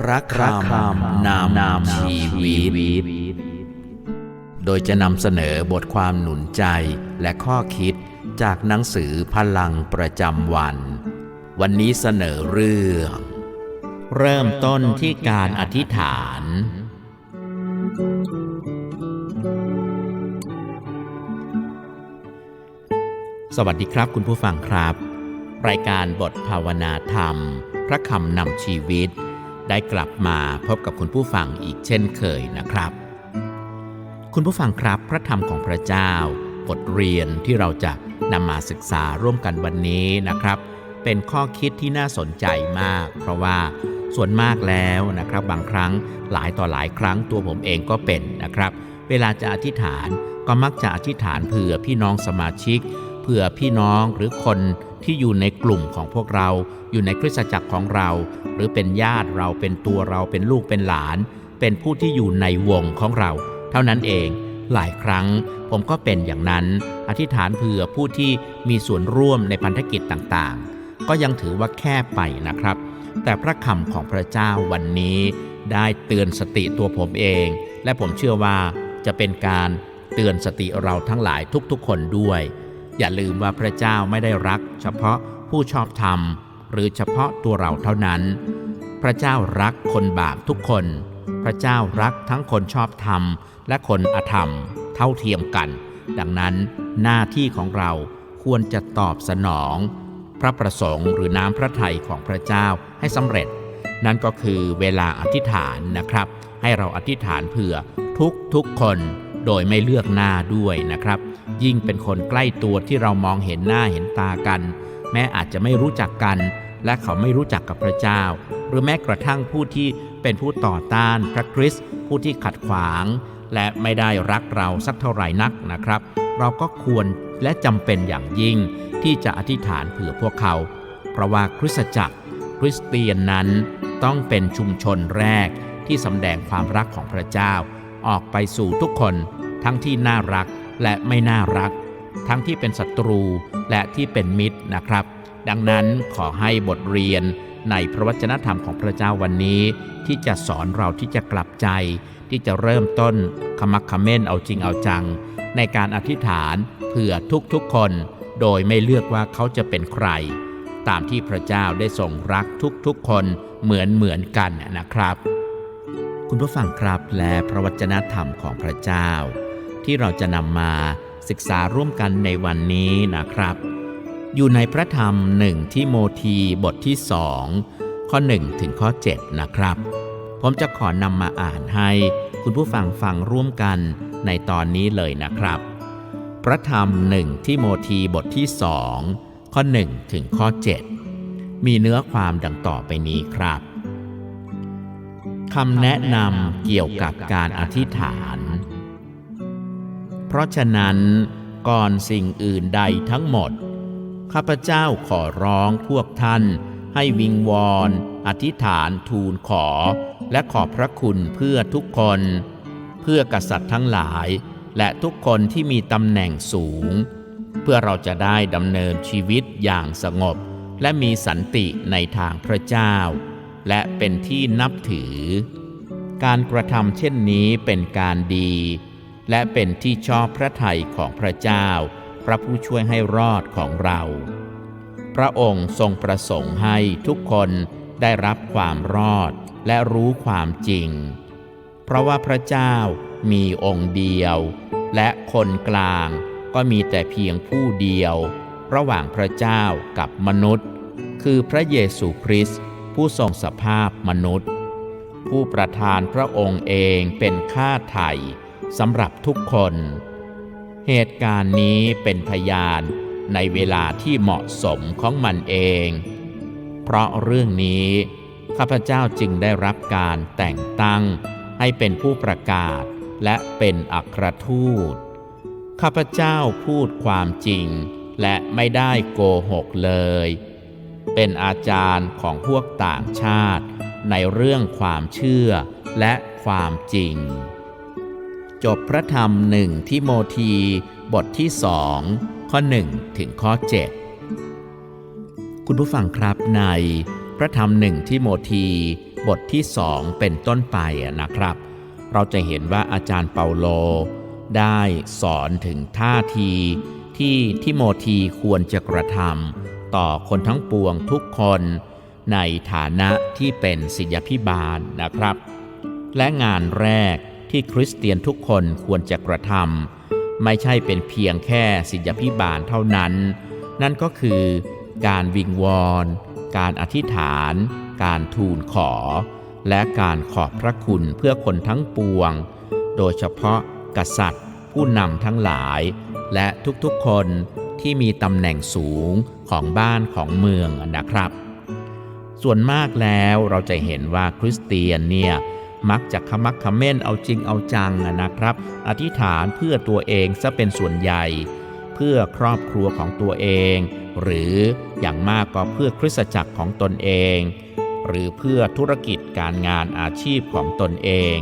พระคำนามนามชีวิต โดยจะนำเสนอบทความหนุนใจและข้อคิดจากหนังสือพลังประจำวัน วันนี้เสนอเรื่อง เริ่มต้นที่การอธิษฐาน สวัสดีครับคุณผู้ฟังครับ รายการบทภาวนาธรรม พระคำนำชีวิต ได้กลับมาพบกับคุณผู้ฟังอีกเช่นเคยนะครับ คุณผู้ฟังครับพระธรรมของพระเจ้า บทเรียนที่เราจะนำมาศึกษาร่วมกันวันนี้นะครับ เป็นข้อคิดที่น่าสนใจมาก เพราะว่าส่วนมากแล้วนะครับ บางครั้งหลายต่อหลายครั้งตัวผมเองก็เป็นนะครับ เวลาจะอธิษฐานก็มักจะอธิษฐานเผื่อพี่น้องสมาชิก เผื่อพี่น้องหรือคน ที่อยู่ในกลุ่มของพวกเรา อยู่ในคริสตจักรของเรา หรือเป็นญาติเราเป็นตัวเราเป็นลูกเป็นหลาน เป็นผู้ที่อยู่ในวงของเรา เท่านั้นเอง หลายครั้งผมก็เป็นอย่างนั้น อธิษฐานเผื่อผู้ที่มีส่วนร่วมในพันธกิจต่างๆ ก็ยังถือว่าแค่ไปนะครับ แต่พระคำของพระเจ้าวันนี้ ได้เตือนสติตัวผมเอง และผมเชื่อว่าจะเป็นการเตือนสติเราทั้งหลายทุกๆ คนด้วย อย่าลืมว่าพระเจ้าไม่ได้รัก เฉพาะผู้ชอบธรรม หรือเฉพาะตัวเราเท่านั้น พระเจ้ารักคนบาปทุกคน พระเจ้ารักทั้งคนชอบธรรม และคนอธรรม เท่าเทียมกัน ดังนั้นหน้าที่ของเราควรจะตอบสนอง พระประสงค์หรือน้ำพระทัยของพระเจ้าให้สำเร็จ นั่นก็คือเวลาอธิษฐานนะครับ ให้เราอธิษฐานเผื่อทุกทุกคน โดยไม่เลือกหน้าด้วยนะครับ ยิ่งเป็นคนใกล้ตัวที่เรามองเห็นหน้าเห็นตากัน แม้อาจจะไม่รู้จักกัน และเขาไม่รู้จักกับพระเจ้า หรือแม้กระทั่งผู้ที่เป็นผู้ต่อต้านพระคริสต์ผู้ที่ขัดขวาง และไม่ได้รักเราสักเท่าไหร่นักนะครับ เราก็ควรและจำเป็นอย่างยิ่งที่จะอธิษฐานเผื่อพวกเขา เพราะว่าคริสตจักรคริสเตียนนั้นต้องเป็นชุมชนแรกที่สำแดงความรักของพระเจ้า ออกไปสู่ทุกคน ทั้งที่น่ารักและไม่น่ารัก ทั้งที่เป็นศัตรูและที่เป็นมิตรนะครับ ดังนั้นขอให้บทเรียนในพระวจนะธรรมของพระเจ้าวันนี้ ที่จะสอนเราที่จะกลับใจ ที่จะเริ่มต้นขมักขม้นเอาจริงเอาจัง ในการอธิษฐานเผื่อทุกๆคน โดยไม่เลือกว่าเขาจะเป็นใคร ตามที่พระเจ้าได้ทรงรักทุกๆคนเหมือนเหมือนกันนะครับ คุณผู้ฟังครับและพระวจนะธรรมของพระเจ้า ที่เราจะนำมาศึกษาร่วมกันในวันนี้นะครับ อยู่ในพระธรรมหนึ่งที่โมธีบทที่สองข้อ1ถึงข้อ7นะครับ ผมจะขอนำมาอ่านให้คุณผู้ฟังฟังร่วมกันในตอนนี้เลยนะครับ พระธรรมหนึ่งที่โมธีบทที่สองข้อ1ถึงข้อ 7 มีเนื้อความดังต่อไปนี้ครับ คำแนะนำเกี่ยวกับการอธิษฐาน เพราะฉะนั้นก่อนสิ่งอื่นใดทั้งหมด ข้าพเจ้าขอร้องพวกท่าน ให้วิงวอน อธิษฐานทูลขอ และขอบพระคุณเพื่อทุกคน เพื่อกษัตริย์ทั้งหลาย และทุกคนที่มีตำแหน่งสูง เพื่อเราจะได้ดำเนินชีวิตอย่างสงบ และมีสันติในทางพระเจ้า และเป็นที่นับถือ การกระทำเช่นนี้เป็นการดี และเป็นที่ชอบพระทัยของพระเจ้า พระผู้ช่วยให้รอดของเรา พระองค์ทรงประสงค์ให้ทุกคนได้รับความรอดและรู้ความจริง เพราะว่าพระเจ้ามีองค์เดียว และคนกลางก็มีแต่เพียงผู้เดียว ระหว่างพระเจ้ากับมนุษย์ คือพระเยซูคริสต์ ผู้ทรงสภาพมนุษย์ ผู้ประทานพระองค์เองเป็นค่าไถ่สำหรับทุกคน เหตุการณ์นี้เป็นพยานในเวลาที่เหมาะสมของมันเอง เพราะเรื่องนี้ข้าพเจ้าจึงได้รับการแต่งตั้งให้เป็นผู้ประกาศและเป็นอัครทูต ข้าพเจ้าพูดความจริงและไม่ได้โกหกเลย เป็นอาจารย์ของพวกต่างชาติ ในเรื่องความเชื่อและความจริง จบพระธรรมหนึ่งทิโมธีบทที่สองข้อหนึ่งถึงข้อ 7 คุณผู้ฟังครับในพระธรรมหนึ่งทิโมธีบทที่สองเป็นต้นไปนะครับ เราจะเห็นว่าอาจารย์เปาโล ได้สอนถึงท่าทีที่ทิโมธีควรจะกระทำ ต่อคนทั้งปวงทุกคนในฐานะที่เป็นศิษยพิบาลนะครับ และงานแรกที่คริสเตียนทุกคนควรจะกระทำไม่ใช่เป็นเพียงแค่ศิษยพิบาลเท่านั้น นั่นก็คือการวิงวอน การอธิษฐาน การทูลขอ และการขอบพระคุณเพื่อคนทั้งปวง โดยเฉพาะกษัตริย์ ผู้นำทั้งหลาย และทุกๆคน ที่มีตำแหน่งสูงของบ้านของเมืองนะครับ ส่วนมากแล้วเราจะเห็นว่าคริสเตียนเนี่ยมักจะขมักเขม้นเอาจริงเอาจังนะครับ อธิษฐานเพื่อตัวเองซะเป็นส่วนใหญ่ เพื่อครอบครัวของตัวเอง หรืออย่างมากก็เพื่อคริสตจักรของตนเอง หรือเพื่อธุรกิจการงานอาชีพของตนเอง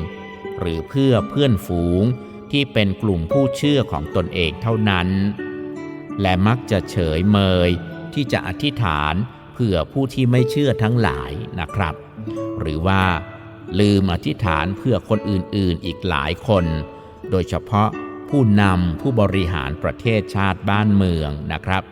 หรือเพื่อเพื่อนฝูงที่เป็นกลุ่มผู้เชื่อของตนเองเท่านั้น และมักจะเฉยเมยที่จะอธิษฐานเพื่อผู้ที่ไม่เชื่อทั้งหลายนะครับ หรือว่า ลืมอธิษฐานเพื่อคนอื่นๆอีกหลายคน โดยเฉพาะผู้นำผู้บริหารประเทศชาติบ้านเมืองนะครับ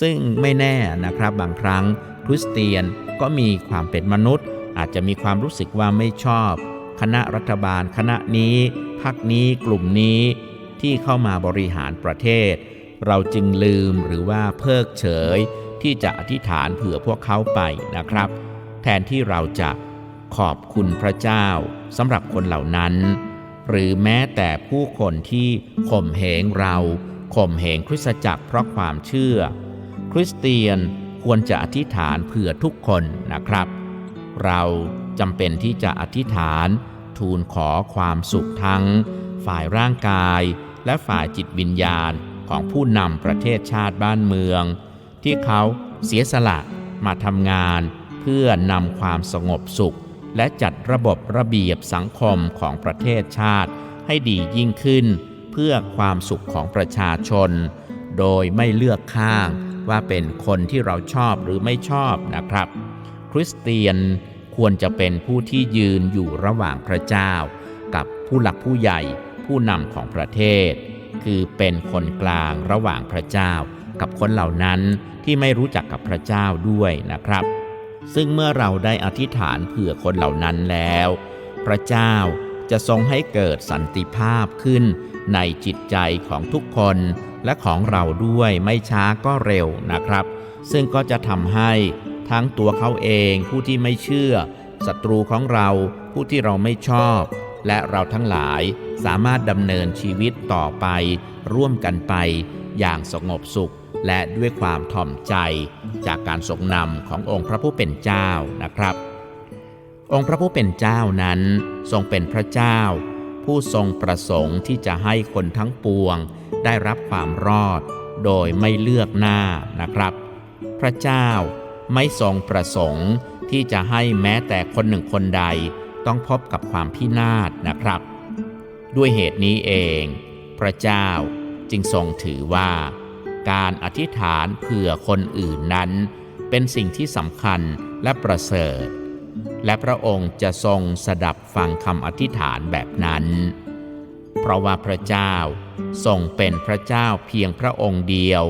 ซึ่งไม่แน่นะครับบางครั้งคริสเตียนก็มีความเป็นมนุษย์ อาจจะมีความรู้สึกว่าไม่ชอบ คณะรัฐบาลคณะนี้พรรคนี้กลุ่มนี้ที่เข้ามาบริหารประเทศ เราจึงลืมหรือว่าเพิกเฉย ที่จะอธิษฐานเผื่อพวกเขาไปนะครับ แทนที่เราจะขอบคุณพระเจ้าสำหรับคนเหล่านั้น หรือแม้แต่ผู้คนที่ข่มเหงเราข่มเหงคริสตจักรเพราะความเชื่อ คริสเตียนควรจะอธิษฐานเผื่อทุกคนนะครับ เราจำเป็นที่จะอธิษฐาน ทูลขอความสุขทั้ง ฝ่ายร่างกายและฝ่ายจิตวิญญาณ ของผู้นำประเทศชาติบ้านเมือง ที่เขาเสียสละมาทำงาน เพื่อนำความสงบสุข และจัดระบบระเบียบสังคมของประเทศชาติ ให้ดียิ่งขึ้น เพื่อความสุขของประชาชน โดยไม่เลือกข้างว่าเป็นคนที่เราชอบหรือไม่ชอบนะครับ คริสเตียนควรจะเป็นผู้ที่ยืนอยู่ระหว่างพระเจ้า กับผู้หลักผู้ใหญ่ผู้นำของประเทศ คือเป็นคนกลางระหว่างพระเจ้า กับคนเหล่านั้นที่ไม่รู้จักกับพระเจ้าด้วยนะครับ ซึ่งเมื่อเราได้อธิษฐานเผื่อคนเหล่านั้นแล้ว พระเจ้าจะทรงให้เกิดสันติภาพขึ้น ในจิตใจของทุกคนและของเราด้วยไม่ช้าก็เร็วนะครับ ซึ่งก็จะทำให้ทั้งตัวเขาเองผู้ที่ไม่เชื่อศัตรูของเราผู้ที่เราไม่ชอบ และเราทั้งหลายสามารถดำเนินชีวิตต่อไป ร่วมกันไป อย่างสงบสุข และด้วยความถ่อมใจ จากการทรงนำขององค์พระผู้เป็นเจ้านะครับ องค์พระผู้เป็นเจ้านั้นทรงเป็นพระเจ้า ผู้ทรงประสงค์ที่จะให้คนทั้งปวง ได้รับความรอด โดยไม่เลือกหน้านะครับ พระเจ้าไม่ทรงประสงค์ที่จะให้แม้แต่คนหนึ่งคนใด ต้องพบกับความพินาศนะครับ ด้วยเหตุนี้เอง พระเจ้าจึงทรงถือว่า การอธิษฐานเผื่อคนอื่นนั้น เป็นสิ่งที่สำคัญและประเสริฐ และพระองค์จะทรงสดับฟังคำอธิษฐานแบบนั้น เพราะว่าพระเจ้าทรงเป็นพระเจ้าเพียงพระองค์เดียว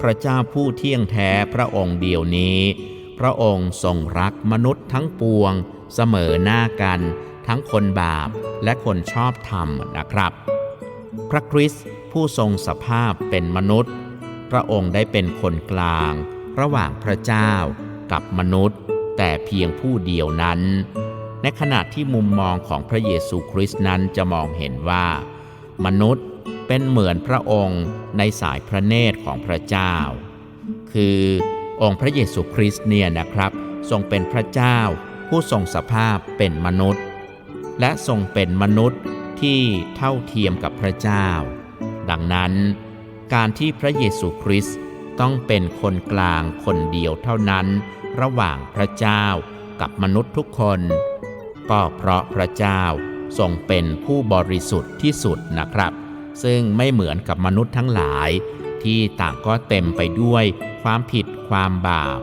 พระเจ้าผู้เที่ยงแท้พระองค์เดียวนี้ พระองค์ทรงรักมนุษย์ทั้งปวง เสมอหน้ากัน ทั้งคนบาปและคนชอบธรรมนะครับ พระคริสต์ผู้ทรงสภาพเป็นมนุษย์ พระองค์ได้เป็นคนกลาง ระหว่างพระเจ้ากับมนุษย์ แต่เพียงผู้เดียวนั้น ในขณะที่มุมมองของพระเยซูคริสต์นั้นจะมองเห็นว่า มนุษย์เป็นเหมือนพระองค์ในสายพระเนตรของพระเจ้า คือ องค์พระเยซูคริสต์เนี่ยนะครับ ทรงเป็นพระเจ้า ผู้ทรงสภาพเป็นมนุษย์ และทรงเป็นมนุษย์ที่เท่าเทียมกับพระเจ้า ดังนั้น การที่พระเยซูคริสต์ต้องเป็นคนกลางคนเดียวเท่านั้น ระหว่างพระเจ้ากับมนุษย์ทุกคน ก็เพราะพระเจ้าทรงเป็นผู้บริสุทธิ์ที่สุดนะครับ ซึ่งไม่เหมือนกับมนุษย์ทั้งหลาย ที่ต่างก็เต็มไปด้วยความผิดความบาป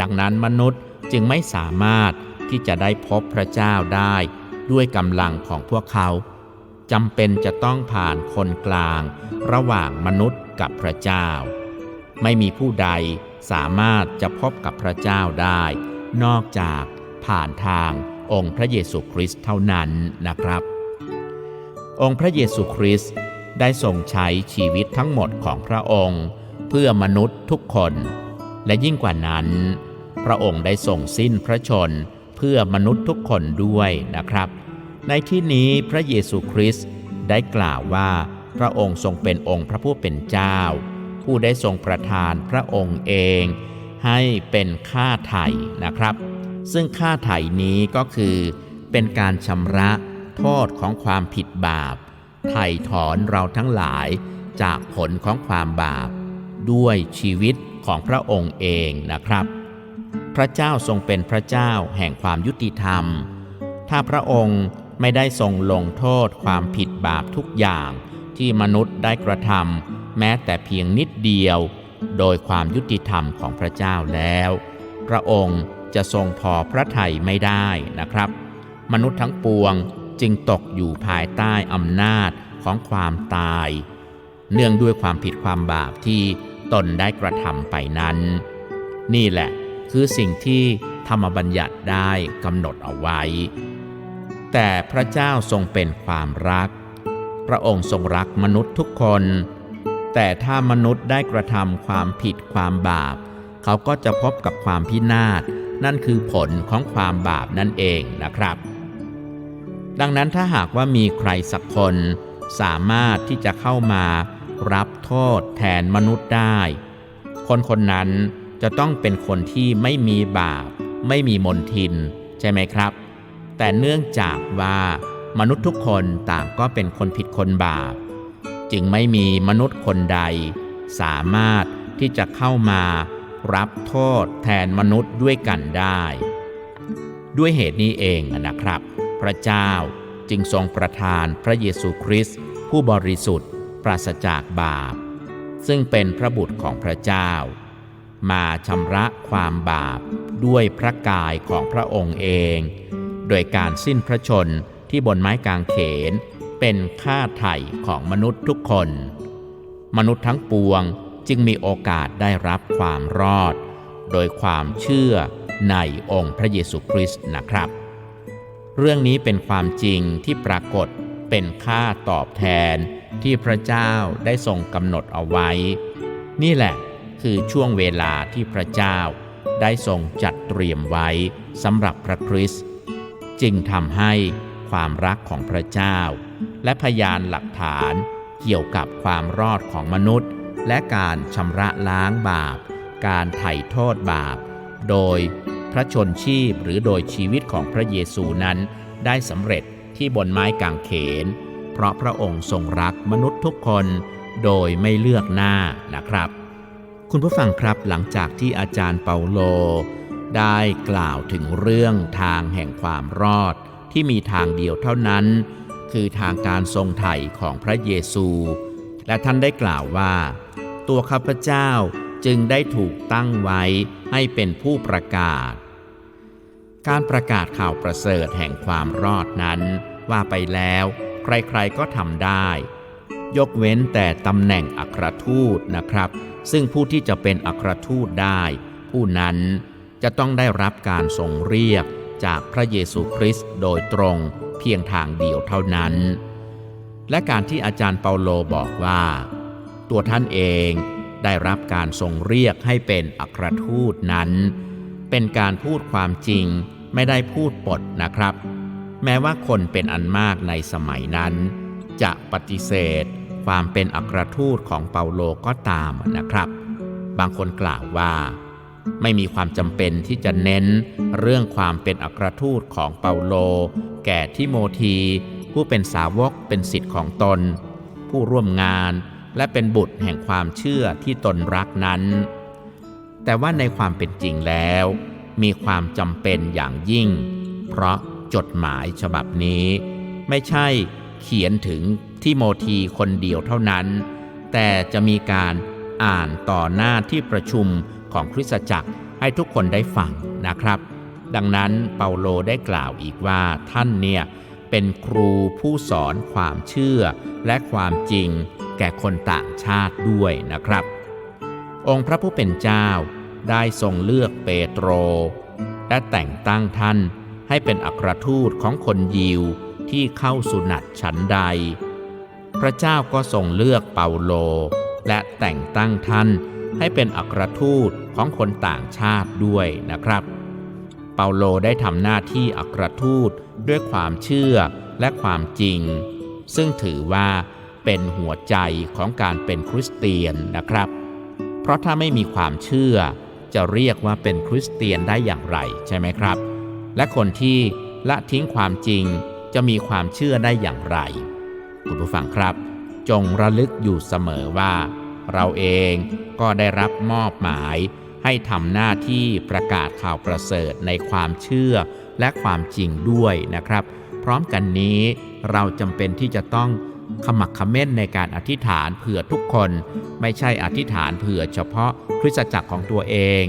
ดังนั้นมนุษย์จึงไม่สามารถที่จะได้พบพระเจ้าได้ด้วยกำลังของพวกเขาจำเป็นจะต้องผ่านคนกลาง ระหว่างมนุษย์กับพระเจ้า ไม่มีผู้ใดสามารถจะพบกับพระเจ้าได้ นอกจากผ่านทางองค์พระเยซูคริสต์เท่านั้นนะครับ องค์พระเยซูคริสต์ ได้ทรงใช้ชีวิตทั้งหมดของพระองค์ เพื่อมนุษย์ทุกคน และยิ่งกว่านั้น พระองค์ได้ทรงสิ้นพระชนเพื่อมนุษย์ทุกคนด้วยนะครับ ในที่นี้พระเยซูคริสต์ได้กล่าวว่าพระองค์ทรงเป็นองค์พระผู้เป็นเจ้า ผู้ได้ทรงประทานพระองค์เอง ให้เป็นค่าไถ่นะครับ ซึ่งค่าไถ่นี้ก็คือ เป็นการชำระโทษของความผิดบาป ไถ่ถอนเราทั้งหลายจากผลของความบาป ด้วยชีวิตของพระองค์เองนะครับ พระเจ้าทรงเป็นพระเจ้าแห่งความยุติธรรม ถ้าพระองค์ไม่ได้ทรงลงโทษความผิดบาปทุกอย่างที่มนุษย์ได้กระทำแม้แต่เพียงนิดเดียว โดยความยุติธรรมของพระเจ้าแล้ว พระองค์จะทรงพอพระทัยไม่ได้นะครับ มนุษย์ทั้งปวง จึงตกอยู่ภายใต้อำนาจของความตาย เนื่องด้วยความผิดความบาปที่ตนได้กระทำไปนั้น นี่แหละคือสิ่งที่ธรรมบัญญัติได้กำหนดเอาไว้ แต่พระเจ้าทรงเป็นความรัก พระองค์ทรงรักมนุษย์ทุกคน แต่ถ้ามนุษย์ได้กระทำความผิดความบาป เขาก็จะพบกับความพินาศนั่นคือผลของความบาปนั่นเองนะครับ ดังนั้นถ้าหากว่ามีใครสักคนสามารถที่จะเข้ามารับโทษแทนมนุษย์ได้ คนคนนั้นจะต้องเป็นคนที่ไม่มีบาป ไม่มีมนทิน ใช่ไหมครับ แต่เนื่องจากว่ามนุษย์ทุกคนต่างก็เป็นคนผิดคนบาป จึงไม่มีมนุษย์คนใด สามารถที่จะเข้ามารับโทษแทนมนุษย์ด้วยกันได้ ด้วยเหตุนี้เองนะครับ พระเจ้าจึงทรงประทานพระเยซูคริสต์ผู้บริสุทธิ์ปราศจากบาป ซึ่งเป็นพระบุตรของพระเจ้า มาชำระความบาปด้วยพระกายของพระองค์เอง โดยการสิ้นพระชนที่บนไม้กางเขนเป็นค่าไถ่ของมนุษย์ทุกคน มนุษย์ทั้งปวงจึงมีโอกาสได้รับความรอด โดยความเชื่อในองค์พระเยซูคริสต์นะครับ เรื่องนี้เป็นความจริงที่ปรากฏเป็นค่าตอบแทนที่พระเจ้าได้ทรงกำหนดเอาไว้ นี่แหละคือช่วงเวลาที่พระเจ้าได้ทรงจัดเตรียมไว้สำหรับพระคริสต์จึงทำให้ความรักของพระเจ้า และพยานหลักฐานเกี่ยวกับความรอดของมนุษย์ และการชำระล้างบาป การไถ่โทษบาป โดย พระชนชีพหรือโดยชีวิตของพระเยซูนั้น ได้สำเร็จที่บนไม้กางเขน เพราะพระองค์ทรงรักมนุษย์ทุกคนโดยไม่เลือกหน้านะครับ คุณผู้ฟังครับหลังจากที่อาจารย์เปาโล ได้กล่าวถึงเรื่องทางแห่งความรอดที่มีทางเดียวเท่านั้น คือทางการทรงไถ่ของพระเยซู และท่านได้กล่าวว่า ตัวข้าพเจ้า จึงได้ถูกตั้งไว้ให้เป็นผู้ประกาศ การประกาศข่าวประเสริฐแห่งความรอดนั้น ว่าไปแล้ว ใครๆก็ทำได้ ยกเว้นแต่ตำแหน่งอัครทูตนะครับ ซึ่งผู้ที่จะเป็นอัครทูตได้ ผู้นั้นจะต้องได้รับการทรงเรียกจากพระเยซูคริสต์โดยตรงเพียงทางเดียวเท่านั้น และการที่อาจารย์เปาโลบอกว่า ตัวท่านเอง ได้รับการทรงเรียกให้เป็นอัครทูตนั้น เป็นการพูดความจริงไม่ได้พูดปดนะครับ แม้ว่าคนเป็นอันมากในสมัยนั้น จะปฏิเสธความเป็นอัครทูตของเปาโลก็ตามนะครับ บางคนกล่าวว่า ไม่มีความจำเป็นที่จะเน้นเรื่องความเป็นอัครทูตของเปาโล แก่ทิโมธีผู้เป็นสาวกเป็นสิทธิ์ของตน ผู้ร่วมงาน และเป็นบุตรแห่งความเชื่อที่ตนรักนั้น แต่ว่าในความเป็นจริงแล้ว มีความจำเป็นอย่างยิ่ง เพราะจดหมายฉบับนี้ ไม่ใช่เขียนถึงทิโมธีคนเดียวเท่านั้น แต่จะมีการอ่านต่อหน้าที่ประชุมของคริสตจักรให้ทุกคนได้ฟังนะครับ ดังนั้นเปาโลได้กล่าวอีกว่าท่านเนี่ยเป็นครูผู้สอนความเชื่อและความจริง แก่คนต่างชาติด้วยนะครับ องค์พระผู้เป็นเจ้าได้ทรงเลือกเปโตร และแต่งตั้งท่านให้เป็นอัครทูตของคนยิวที่เข้าสุนัตฉันใด พระเจ้าก็ทรงเลือกเปาโล และแต่งตั้งท่านให้เป็นอัครทูตของคนต่างชาติด้วยนะครับ เปาโลได้ทำหน้าที่อัครทูตด้วยความเชื่อและความจริง ซึ่งถือว่า เป็นหัวใจของการเป็นคริสเตียนนะครับ เพราะถ้าไม่มีความเชื่อ จะเรียกว่าเป็นคริสเตียนได้อย่างไรใช่ไหมครับ และคนที่ละทิ้งความจริงจะมีความเชื่อได้อย่างไร คุณผู้ฟังครับ จงระลึกอยู่เสมอว่า เราเองก็ได้รับมอบหมาย ให้ทำหน้าที่ประกาศข่าวประเสริฐในความเชื่อและความจริงด้วยนะครับ พร้อมกันนี้เราจำเป็นที่จะต้อง ขมักเขม้นในการอธิษฐานเผื่อทุกคน ไม่ใช่อธิษฐานเผื่อเฉพาะคริสตจักรของตัวเอง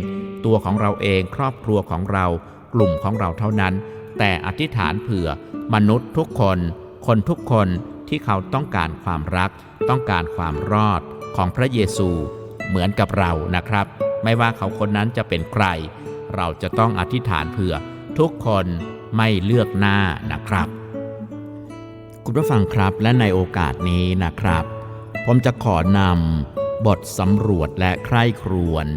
ตัวของเราเองครอบครัวของเรา กลุ่มของเราเท่านั้น แต่อธิษฐานเผื่อมนุษย์ทุกคน คนทุกคนที่เขาต้องการความรัก ต้องการความรอดของพระเยซู เหมือนกับเรานะครับ ไม่ว่าเขาคนนั้นจะเป็นใคร เราจะต้องอธิษฐานเผื่อทุกคนไม่เลือกหน้านะครับ คุณผู้ฟังครับและในโอกาสนี้นะครับ ผมจะขอนำบทสำรวจและใคร่ครวญ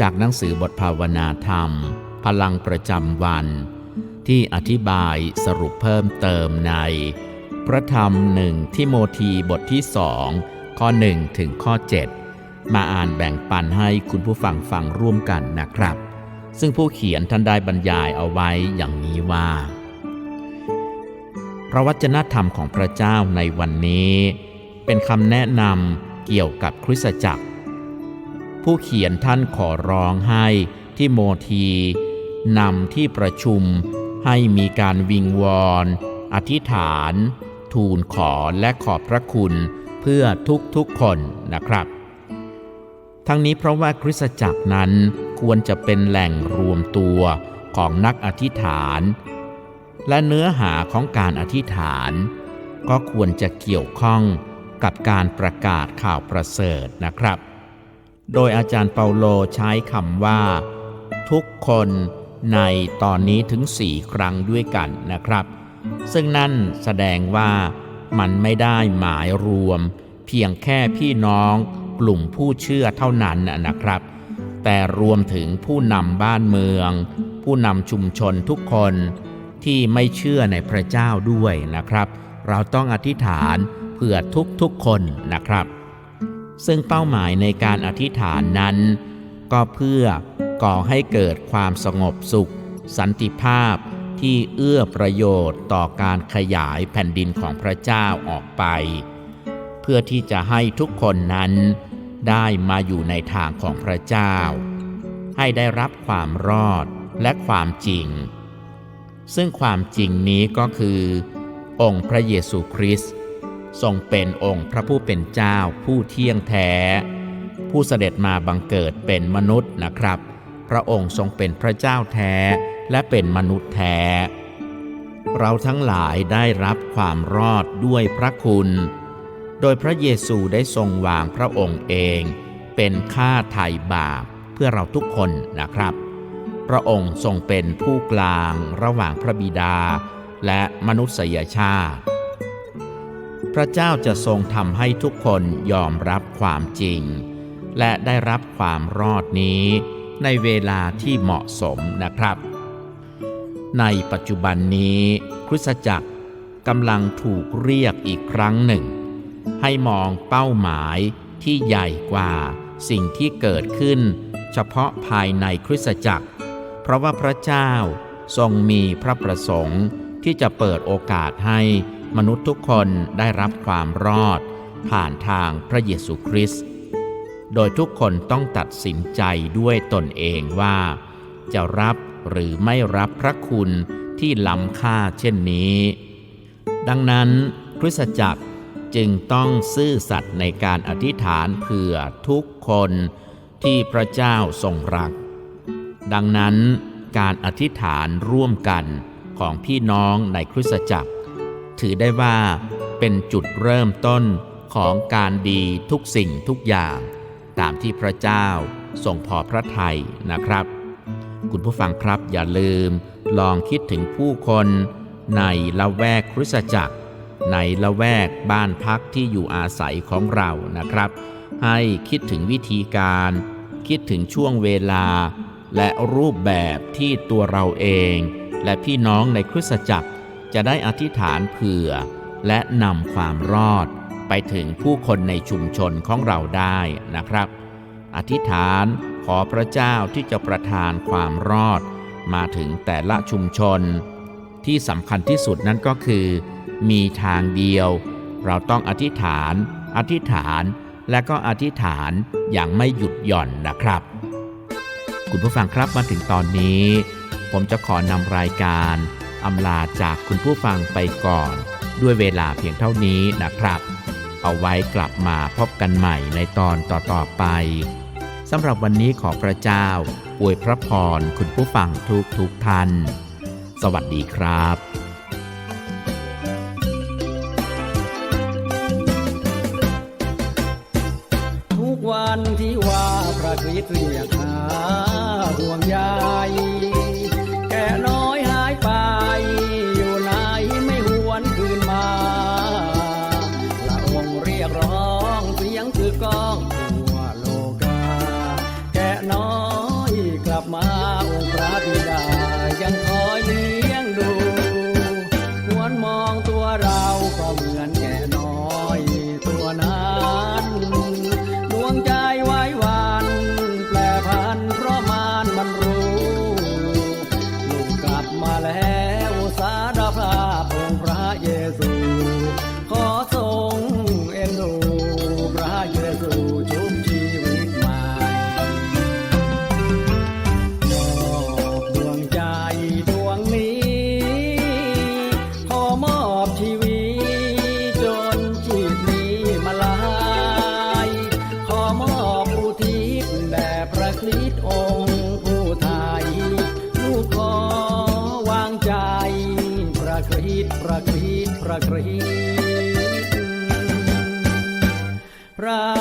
จากหนังสือบทภาวนาธรรม พลังประจำวัน ที่อธิบายสรุปเพิ่มเติมใน พระธรรมหนึ่งทิโมธีบทที่สองข้อ 1 ถึงข้อ 7 มาอ่านแบ่งปันให้คุณผู้ฟังฟังร่วมกันนะครับ ซึ่งผู้เขียนท่านได้บรรยายเอาไว้อย่างนี้ว่า พระวจนะธรรมของพระเจ้าในวันนี้ เป็นคำแนะนำเกี่ยวกับคริสตจักร ผู้เขียนท่านขอร้องให้ที่โมทีนำที่ประชุมให้มีการวิงวอน อธิษฐาน ทูลขอและขอบพระคุณเพื่อทุกๆคนนะครับ ทั้งนี้เพราะว่าคริสตจักรนั้นควรจะเป็นแหล่งรวมตัวของนักอธิษฐาน และเนื้อหาของการอธิษฐาน ก็ควรจะเกี่ยวข้องกับการประกาศข่าวประเสริฐนะครับ โดยอาจารย์เปาโลใช้คำว่า ทุกคนในตอนนี้ถึงสี่ครั้งด้วยกันนะครับ ซึ่งนั่นแสดงว่ามันไม่ได้หมายรวม เพียงแค่พี่น้องกลุ่มผู้เชื่อเท่านั้นนะครับ แต่รวมถึงผู้นำบ้านเมือง ผู้นำชุมชนทุกคน ที่ไม่เชื่อในพระเจ้าด้วยนะครับ เราต้องอธิษฐานเพื่อทุกๆคนนะครับ ซึ่งเป้าหมายในการอธิษฐานนั้น ก็เพื่อก่อให้เกิดความสงบสุข สันติภาพที่เอื้อประโยชน์ต่อการขยายแผ่นดินของพระเจ้าออกไป เพื่อที่จะให้ทุกคนนั้น ได้มาอยู่ในทางของพระเจ้า ให้ได้รับความรอดและความจริง ซึ่งความจริงนี้ก็คือ องค์พระเยซูคริสต์ทรงเป็นองค์พระผู้เป็นเจ้าผู้เที่ยงแท้ ผู้เสด็จมาบังเกิดเป็นมนุษย์นะครับ พระองค์ทรงเป็นพระเจ้าแท้และเป็นมนุษย์แท้ เราทั้งหลายได้รับความรอดด้วยพระคุณ โดยพระเยซูได้ทรงวางพระองค์เอง เป็นค่าไถ่บาปเพื่อเราทุกคนนะครับ พระองค์ทรงเป็นผู้กลางระหว่างพระบิดาและมนุษยชาติ พระเจ้าจะทรงทำให้ทุกคนยอมรับความจริง และได้รับความรอดนี้ในเวลาที่เหมาะสมนะครับ ในปัจจุบันนี้คริสตจักรกำลังถูกเรียกอีกครั้งหนึ่ง ให้มองเป้าหมายที่ใหญ่กว่าสิ่งที่เกิดขึ้น เฉพาะภายในคริสตจักร เพราะว่าพระเจ้าทรงมีพระประสงค์ ที่จะเปิดโอกาสให้มนุษย์ทุกคนได้รับความรอด ผ่านทางพระเยซูคริสต์โดยทุกคนต้องตัดสินใจด้วยตนเองว่า จะรับหรือไม่รับพระคุณที่ล้ำค่าเช่นนี้ ดังนั้นคริสตจักรจึงต้องซื่อสัตย์ในการอธิษฐานเผื่อทุกคนที่พระเจ้าทรงรัก ดังนั้นการอธิษฐานร่วมกันของพี่น้องในคริสตจักร ถือได้ว่าเป็นจุดเริ่มต้นของการดีทุกสิ่งทุกอย่าง ตามที่พระเจ้าทรงพอพระทัยนะครับ คุณผู้ฟังครับอย่าลืมลองคิดถึงผู้คนในละแวกคริสตจักร ในละแวกบ้านพักที่อยู่อาศัยของเรานะครับ ให้คิดถึงวิธีการ คิดถึงช่วงเวลา และรูปแบบที่ตัวเราเอง และพี่น้องในคริสตจักรจะได้อธิษฐานเผื่อ และนำความรอดไปถึงผู้คนในชุมชนของเราได้นะครับ อธิษฐานขอพระเจ้าที่จะประทานความรอด มาถึงแต่ละชุมชน ที่สำคัญที่สุดนั่นก็คือ มีทางเดียว เราต้องอธิษฐาน อธิษฐาน และก็อธิษฐานอย่างไม่หยุดหย่อนนะครับ คุณผู้ฟังครับมาถึงตอนนี้ ผมจะขอนำรายการอำลาจากคุณผู้ฟังไปก่อน ด้วยเวลาเพียงเท่านี้นะครับ เอาไว้กลับมาพบกันใหม่ในตอนต่อๆไปสำหรับวันนี้ขอพระเจ้า อวยพระพรคุณผู้ฟังทุกทุกๆท่าน สวัสดีครับ อย ริสต์พระคริสต์พระ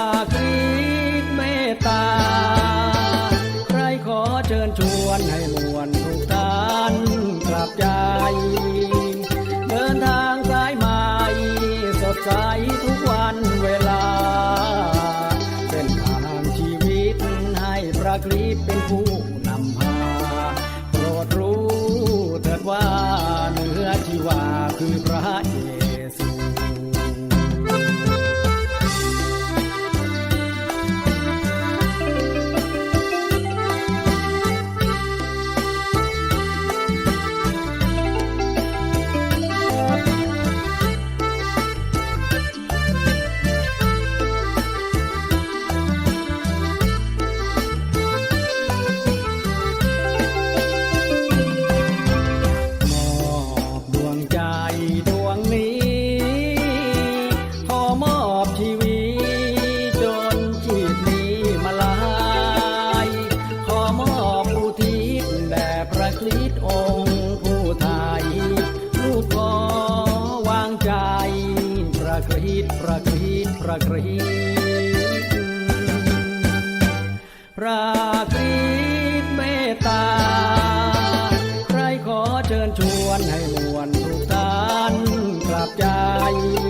ใจ